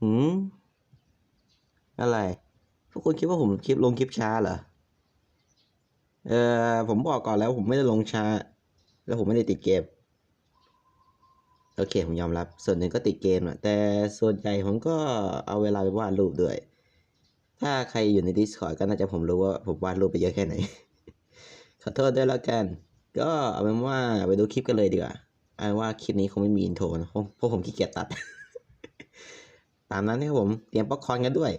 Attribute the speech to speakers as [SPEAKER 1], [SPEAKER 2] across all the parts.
[SPEAKER 1] หืมอะไร พวกคุณคิดว่าผมคลิปลงคลิปช้าเหรอ เออผมบอกก่อนแล้วผมไม่ได้ลงช้า แล้วผมไม่ได้ติดเกม โอเค ผมยอมรับ ส่วนหนึ่งก็ติดเกมอะแต่ส่วนใหญ่ผมก็เอาเวลาไปวาดรูปด้วย ถ้าใครอยู่ใน Discord ก็น่าจะผมรู้ว่าผมวาดรูปไปเยอะแค่ไหน ขอโทษด้วยแล้วกัน ก็เอาเป็นว่าไปดูคลิปกันเลยดีกว่าเอาเป็นว่าคลิปนี้คงไม่มีอินโทรนะเพราะผมขี้เกียจตัด ตามนั้นนะครับผม เตรียมป๊อปคอร์นกันด้วย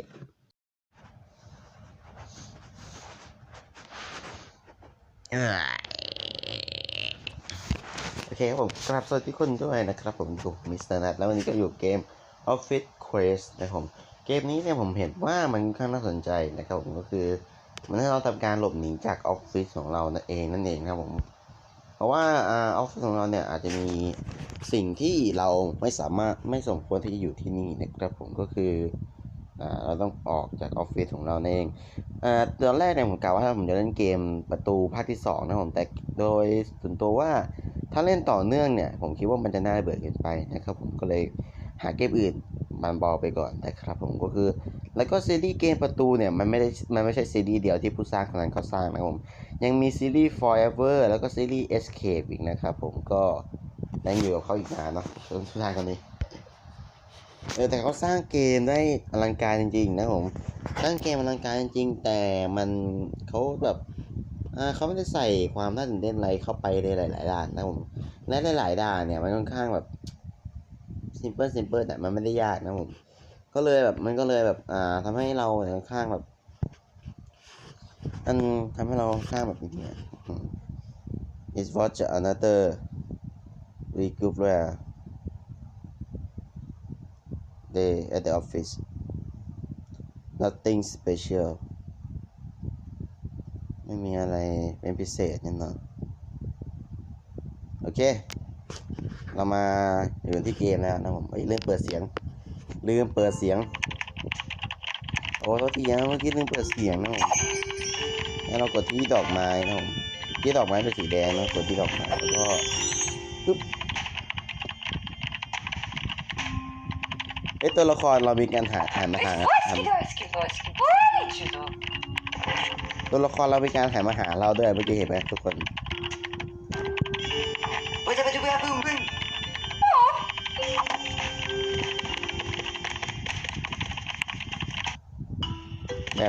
[SPEAKER 1] โอเคครับผมกราบสวัสดีทุกคนด้วยนะครับผมอยู่มิสเตอร์นัทแล้ววันนี้ก็อยู่เกม Office Quest นะครับผมเกมนี้เนี่ยผมเห็นว่ามันค่อนข้างน่าสนใจนะครับผมก็คือ มันให้เราทำการหลบหนีจากออฟฟิศของเรานั่นเองนั่นเองครับผม ราะว่าออฟฟิศของเราเนี่ยอาจจะมีสิ่งที่เราไม่สามารถไม่สมควรที่จะอยู่ที่นี่นะครับผมก็คืออเราต้องออกจากออฟฟิศของเราเองอตอนแรกเนี่ยผมกะว่าผมจะเล่นเกมประตูภาคที่สองนะผมแต่โดยส่วนตัวว่าถ้าเล่นต่อเนื่องเนี่ยผมคิดว่ามันจะน่าเบื่อเกินไปนะครับผมก็เลยหาเกมอื่น มันบอลไปก่อนนะครับผมก็คือ แล้วก็ซีรีส์เกมประตูเนี่ยมันไม่ได้มันไม่ใช่ซีรีส์เดียวที่ผู้สร้างคนนั้นเขาสร้างนะครับผมยังมีซีรีส์ Forever แล้วก็ซีรีส์ Escape อีกนะครับผมก็ยังอยู่กับเขาอีกนานเนาะส่วนผู้ายคนนี้เออแต่เขาสร้างเกมได้อลังการจริงๆนะผมสร้างเกมอลังการจริงๆแต่มันเขาแบบเขาไม่ได้ใส่ความน่าตื่นเต้นอะไรเข้าไปในหลายๆด้านนะผมและหลายๆด้านเนี่ยมันค่อนข้างแบบ simple simple แต่มันไม่ได้ยากนะผมก็เลยแบบมันก็เลยแบบอ่าทำให้เราค่อนข้างแบบมันทำให้เราค่อนข้างแบบนี้ย is watch another regroup where day at the office nothing special ไม่มีอะไรเป็นพิเศษแน่นอนโอเค เรามาอยู่ที่เกมแล้วนะผมเลื่มเปิดเสียง ลืมเปิดเสียง โอ้โทษทีนะเมื่อกี้ลืมเปิดเสียงนะผมแล้วเรากดที่ดอกไม้นะผมที่ดอกไม้เป็นสีแดงนะกดที่ดอกไม้แล้วก็ปึ๊บเอ้ตัวละครเรามีการหาหันมาหาตัวละครเรามีการหามาหาเราด้วยเมื่อกี้เห็นไหมทุกคน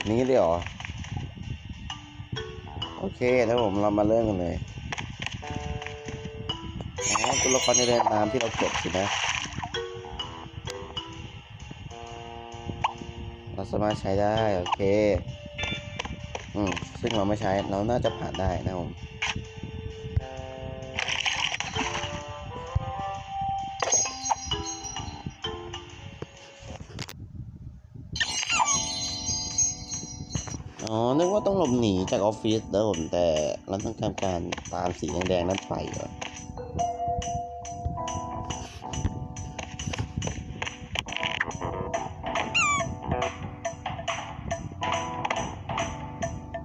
[SPEAKER 1] แบบนี้เลยเหรอ โอเคแล้วผมเรามาเริ่มกันเลยอ๋อตัวละครจะเดินตามที่เรากดสินะ เราสามารถใช้ได้ โอเค อืม ซึ่งเราไม่ใช้ เราน่าจะผ่านได้นะผม อ๋อ นึกว่าต้องหลบหนีจากออฟฟิศแล้วผมแต่เราต้องทำการตามสีแดงๆนั้นไปเหรอ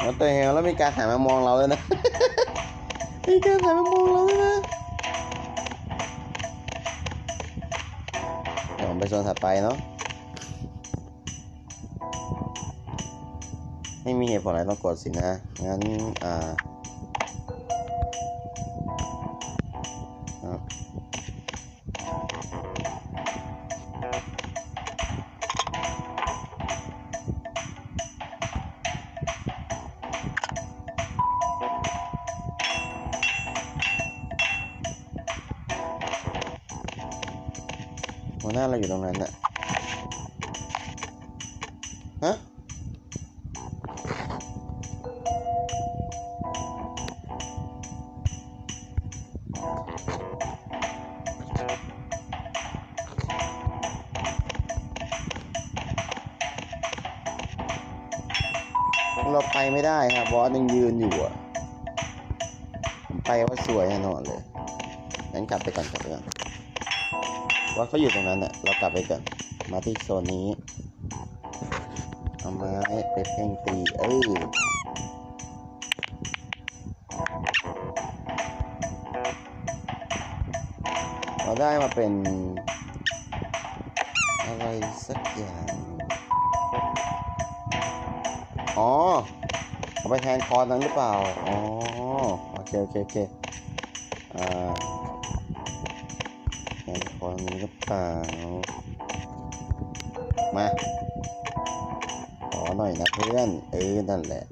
[SPEAKER 1] แล้วแต่แล้วมีการหันมามองเราเลยนะ มีการหันมามองเราเลยนะเดี๋ยวผมไปโซนถัดไปเนาะ ไม่มีเหตุผลอะไรต้องกดสินะ งั้น อ่าหัวหน้าเราอยู่ตรงนั้นน่ะ ไม่ได้ครับบอสยังยืนอยู่อะผมไปว่าสวยแน่นอนเลยงั้นกลับไปก่อนกลับไปก่อนบอสเขาอยู่ตรงนั้นอะเรากลับไปก่อนมาที่โซนนี้เอาไม้ไปเพ่งตีเออเราได้มาเป็น อะไรสักอย่าง อ๋อ เอาไปแทนคอนนั้นหรือเปล่า อ๋อ โอเค โอเค โอเค อ่าแทนคอนนี้หรือเปล่า มา ขอหน่อยนะเพื่อน เออ นั่นแหละ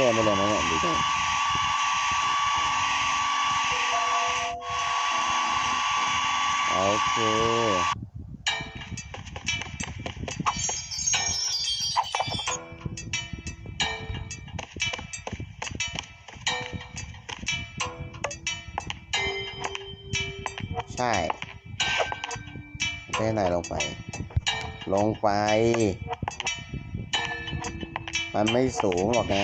[SPEAKER 1] เรียนไปเลยนะเนี่ยโอเคใช่ไปไหนลงไป ลงไป มันไม่สูงหรอกนะ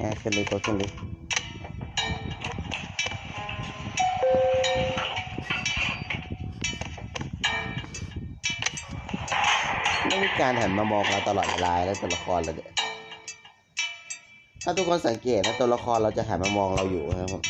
[SPEAKER 1] อะขึ้นเลยก็ขึ้นเลยไม่มีการหันมามองเราตลอดเวลาแล้วตัวละครเราเนี่ยถ้าทุกคนสังเกตนะตัวละครเราจะหันมามองเราอยู่นะครับผม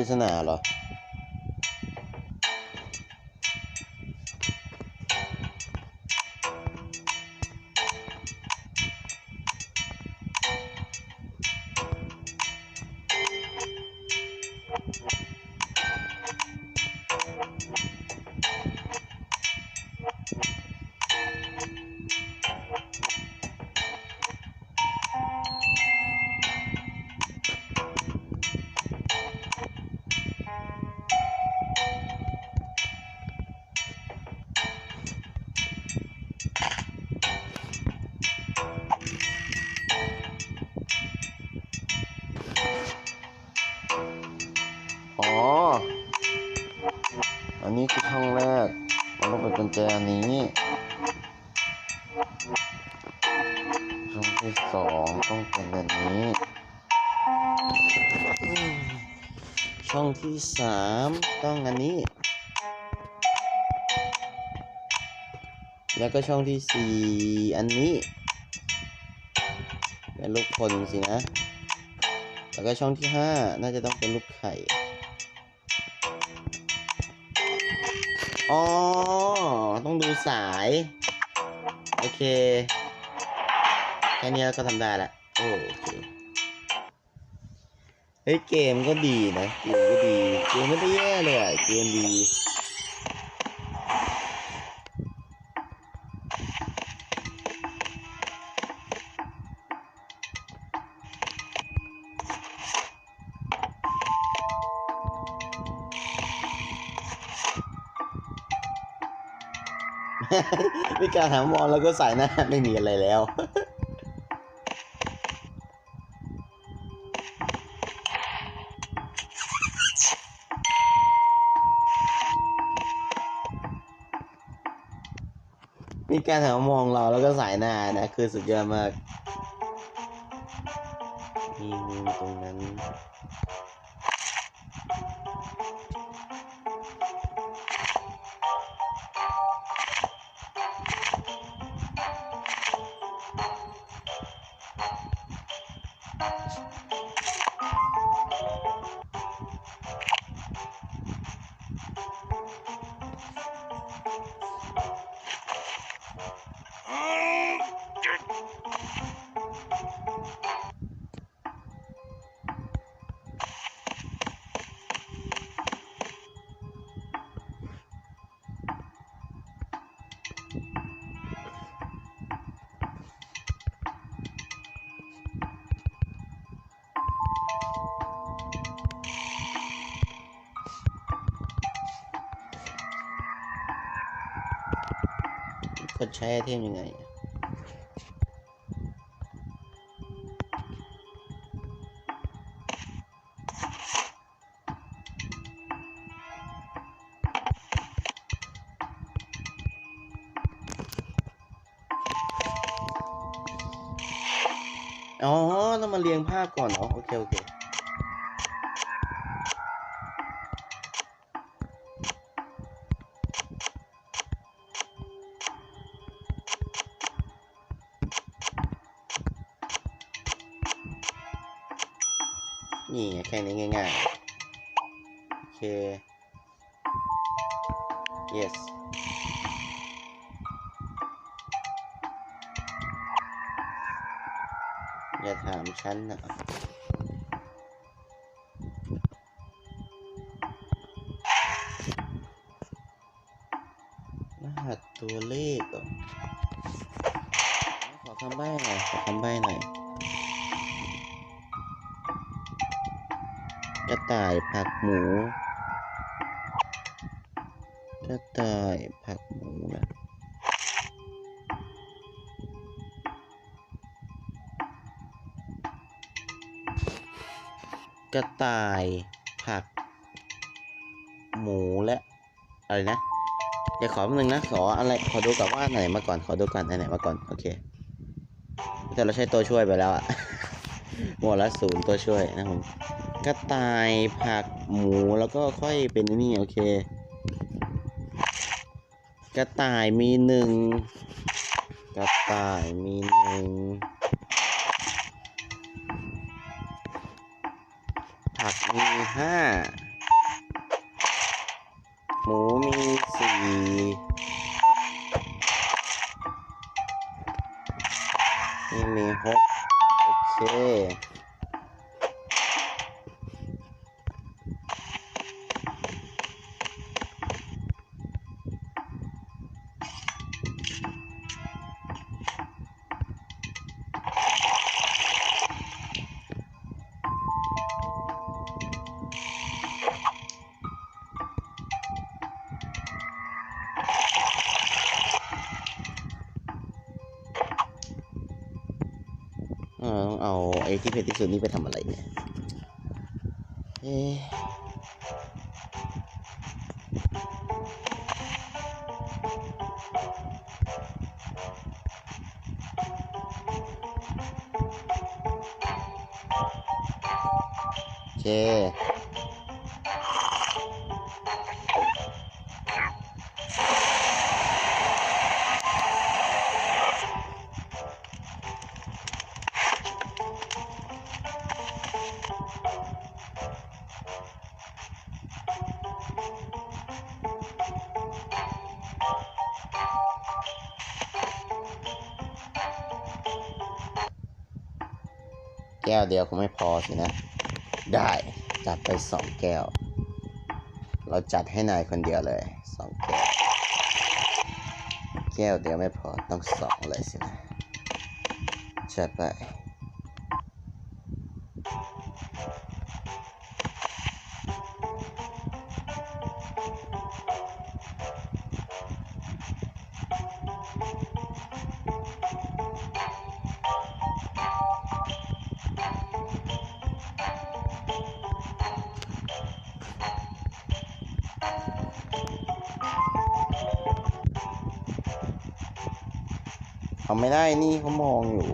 [SPEAKER 1] ปริ สองต้องเป็นอันนี้ ช่องที่สามต้องอันนี้ แล้วก็ช่องที่สี่อันนี้เป็นลูกคนสินะ แล้วก็ช่องที่ห้าน่าจะต้องเป็นลูกไข่ อ๋อ ต้องดูสาย โอเค แค่นี้เราก็ทำได้ละโอเคเฮ้ยเกมก็ดีนะเกมก็ดีเกมไม่ได้แย่เลยอะเกมดีมีการหามองแล้วก็ใส่หน้าไม่มีอะไรแล้ว มีการหามองเราแล้วก็สายหน้านะ คือสุดยอดมากมีมุมตรงนั้น ช้ไอเทมยังไงอ๋อต้องมาเรียงภาพก่อนเหรอโอเค โอเค ค่นี้ง่ายๆ โอเค yes อย่าถามฉันนะรหัสตัวเลขหรอขอคำใบ้หน่อย ขอคำใบ้หน่อย กระต่ายผักหมูกระต่ายผักหมูนะกระต่ายผัก หมูและอะไรนะเดี๋ยวขอแป๊บนึงนะขออะไรขอดูก่อนว่าอันไหนมาก่อนขอดูก่อนอันไหนมาก่อนโอเคแต่เราใช้ตัวช่วยไปแล้วอะหมดละศูนย์ตัวช่วยนะผม กระต่ายผักหมูแล้วก็ค่อยเป็นนี่โอเค กระต่ายมีหนึ่งกระต่ายมีหนึ่งผักมีห้าหมูมีสี่นี่มีหกโอเค ไอ้ที่เผ็ดที่สุดนี่ไปทำอะไรเนี่ยเอ๊โอเค เดียวคงไม่พอสินะ ได้จัดไปสองแก้ว เราจัดให้นายคนเดียวเลยสองแก้ว แก้วเดียวไม่พอต้องสองเลยสินะจัดไป ไม่ได้นี่เขามองอยู่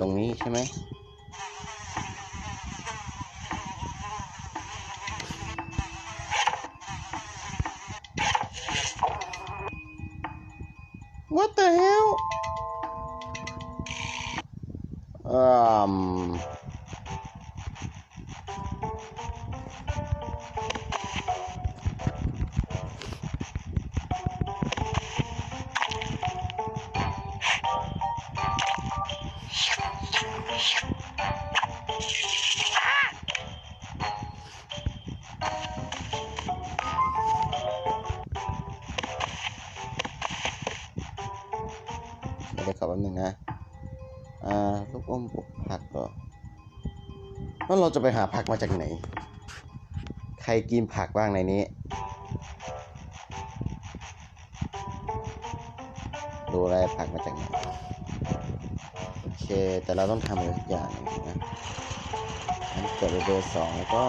[SPEAKER 1] ตรงนี้ใช่ไหม แล้วเราจะไปหาผักมาจากไหน ใครกินผักบ้างในนี้ ดูอะไรผักมาจากไหน โอเค แต่เราต้องทำอะไรสักอย่างนะงนะอันนเกิดเบอร์สองแล้วก็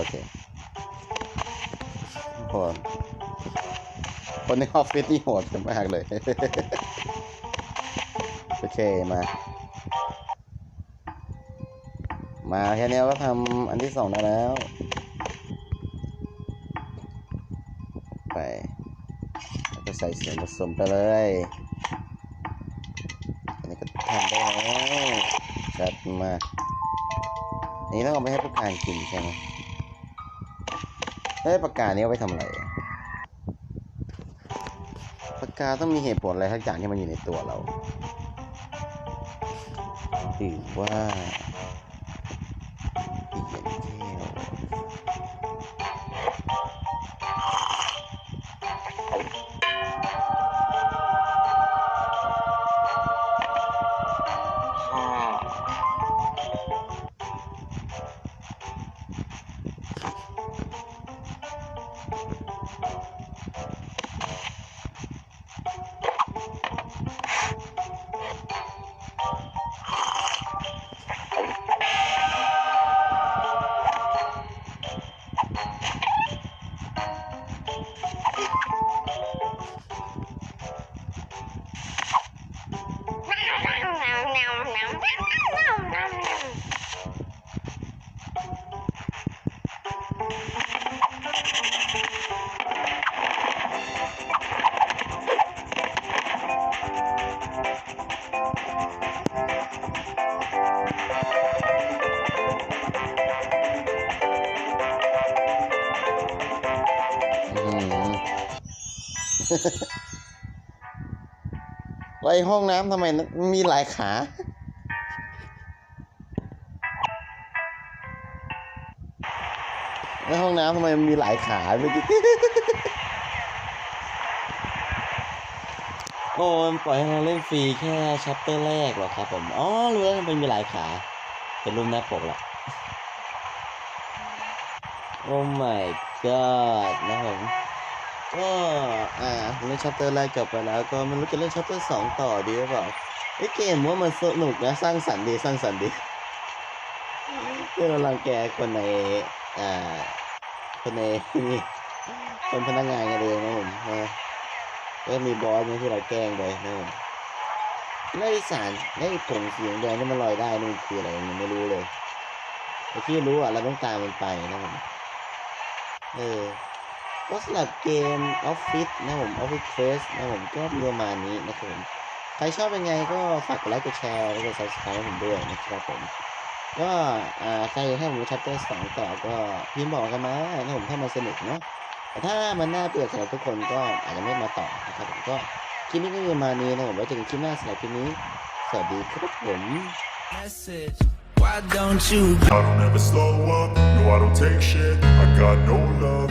[SPEAKER 1] โอเคโอคโหดคนในออฟฟิศนี่โหดกันมากเลย โอเคมา มาแค่นี้ก็ทำอันที่สองได้แล้ว ไปแล้วก็ใส่ส่วนผสมไปเลยอันนี้ก็ทำได้แล้วจัดมาอันนี้ต้องเอาไปให้ปากกากินใช่ไหม แล้ปากกานี้เอาไว้ทำอะไรปากกาต้องมีเหตุผลอะไรทักอย่างที่มันอยู่ในตัวเราหรือว่า ไรห้องน้ำทำไมมีหลายขา ในห้องน้ำทำไมมีหลายขาเมื่อกี้โอ้มันปล่อยให้เราเล่นฟรีแค่ชัปเตอร์แรกหรอครับผมอ๋อรู้แล้วมันมีหลายขา เป็นรูปหน้าปกละโอ้ my god นะผม ก็อ่าเล่นชัปเตอร์แรกจบไปแล้ว ก็ไม่รู้จะเล่นชัปเตอร์สองต่อดีหรือเปล่าไอ้เกมว่ามันสนุกนะสร้างสรรค์ดีสร้างสรรค์ดีคือเราลังแกคนในอ่าคนในนี่คนพนักงานกันเองนะผมนะก็มีบอสเนี่ยที่เราแกล้งไปนะผมแล้วไอ้สารแล้วไอ้ผงเสียงแดงที่มันลอยได้นี่คืออะไรยังไม่รู้เลยแต่ที่รู้อะเราต้องตามมันไปนะผมเออ ก็สำหรับเกม Office นะผม Office Quest นะผมก็มีประมาณนี้นะครับผมใครชอบเป็นไงก็ฝากกดไลค์กดแชร์แล้วก็ subscribe ให้ผมด้วยนะครับผมก็อ่าใครถ้าผมชัปเตอร์สองต่อก็พิมพ์บอกกันมาถ้าผมถ้ามันสนุกเนาะแต่ถ้ามันน่าเบื่อสำหรับทุกคนก็อาจจะไม่มาต่อนะครับผมก็คลิปนี้ก็ประมาณนี้นะผมไว้เจอกันคลิปหน้าสำหรับคลิปนี้สวัสดีครับผม
[SPEAKER 2] message. Why don't you
[SPEAKER 3] I don't ever slow up, no I don't take shit I got no love